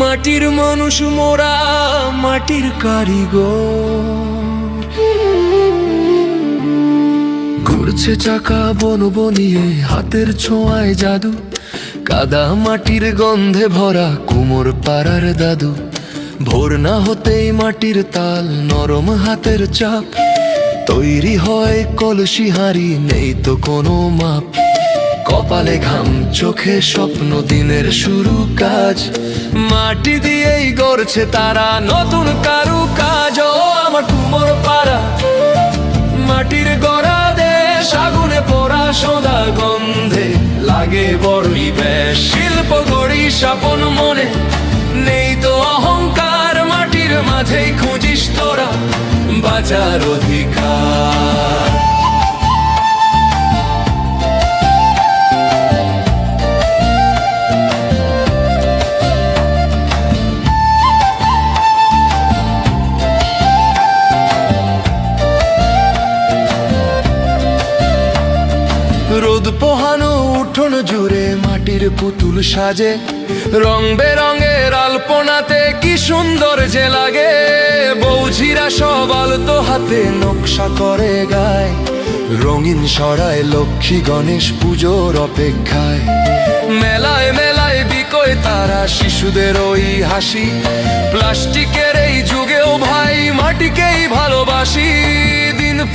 মাটির মানুষ মোরা মাটির কারিগর। ঘুরছে চাকা বন বনিয়ে হাতের ছোঁয়ায় জাদু। কাদা মাটির গন্ধে ভরা কুমোর পাড়ার দাদু। ভোর না হতেই মাটির তাল নরম হাতের চাপ। তৈরি হয় কলসি হাঁড়ি, নেই তো কোনো মাপ। কপালে ঘাম, চোখে স্বপ্ন, দিনের শুরু কাজ। মাটি দিয়েই গড়ছে তারা নতুন কারু কাজ ও আমার কুমোর পাড়া। মাটির গড়া দেশ আগুনে পড়া সদা গন্ধে। শিল্প গড়ি স্বপন মনে। নেই তো অহংকার মাটির মাঝেই খুঁজিস তোরা বাঁচার অধিকার। রোদ পোহানো উঠোন জুড়ে মাটির পুতুল সাজে। রং বেরঙের আলপনাতে কি সুন্দর যে লাগে। বৌঝিরা সব আলতো হাতে নকশা করে গায়। রঙিন সরায় লক্ষ্মী গণেশ পুজোর অপেক্ষায়। মেলায় মেলায় বিকয় তারা শিশুদের ওই হাসি। প্লাস্টিকের এই যুগেও ভাই, মাটিকেই ভালোবাসি।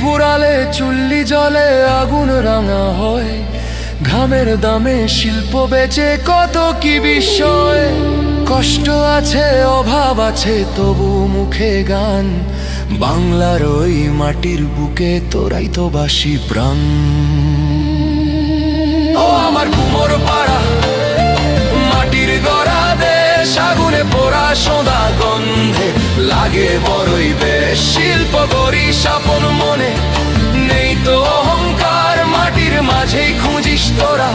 ফুরালে চুল্লি জলে আগুন রাঙা হয়। ঘামের দামে শিল্প বেচে কত কি বিষয় কষ্ট আছে, অভাব আছে, তবু মুখে গান। বাংলার ওই মাটির বুকে তোরাই তো বাসি প্রাণ। ও আমার কুমোর পাড়া লাগে বড়ই বেশ শিল্প করি সাপন মনে। নেই তো অহংকার মাটির মাঝেই খুঁজিস তোরা।